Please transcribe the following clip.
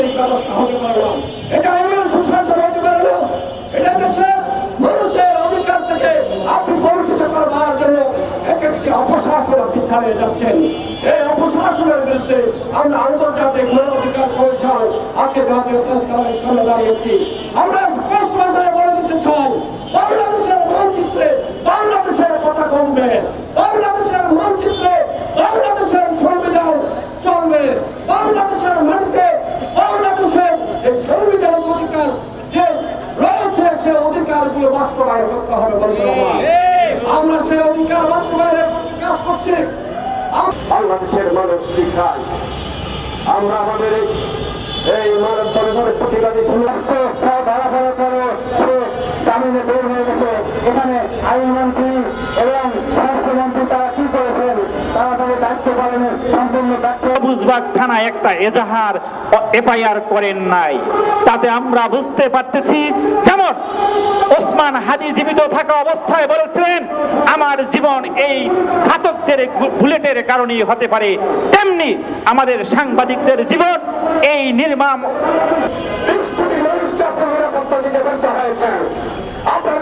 গণতান্ত্রিক ব্যবস্থা হতে পারে না। এটা এমন সুশাসন হতে পারে না। এটা দেশের মানুষের অধিকার থেকে আপনি বঞ্চিত করবার জন্য এক একটি অপশাসন আপনি চালিয়ে যাচ্ছেন। এই অপশাসনের বিরুদ্ধে আমরা আন্তর্জাতিক মানবাধিকার কমিশন আজকে জাতীয় ক্লাবের সামনে দাঁড়িয়েছি। আমরা স্পষ্ট ভাষায় বলে দিতে চাই, বাংলাদেশের মানচিত্রে বাংলাদেশের কথা কমবে বাংলাদেশের মানচিত্রে বাংলাদেশের সংবিধান চলবে বাংলাদেশের মাটিতে বাংলাদেশের যে সংবিধান অধিকার যে রয়েছে অধিকারগুলো বাস্তবায়ন করতে হবে আমরা সেই অধিকার বাস্তবায়নের কাজ করছি। বাংলাদেশের মানুষ কি চায়? আমরা আমাদের এই- মানব পরিবারের প্রতিবাদী সমস্ত এখানে আইন করে সে জামিনে বের হয়ে গেছে। এখানে আইনমন্ত্রী এবং একটা এজাহার করেন নাই। তাতে আমরা বুঝতে পারতেছি, যেমন জীবিত থাকা অবস্থায় বলেছিলেন, আমার জীবন এই ঘাতকদের বুলেটের কারণেই হতে পারে। তেমনি আমাদের সাংবাদিকদের জীবন এই নির্মাম আপনার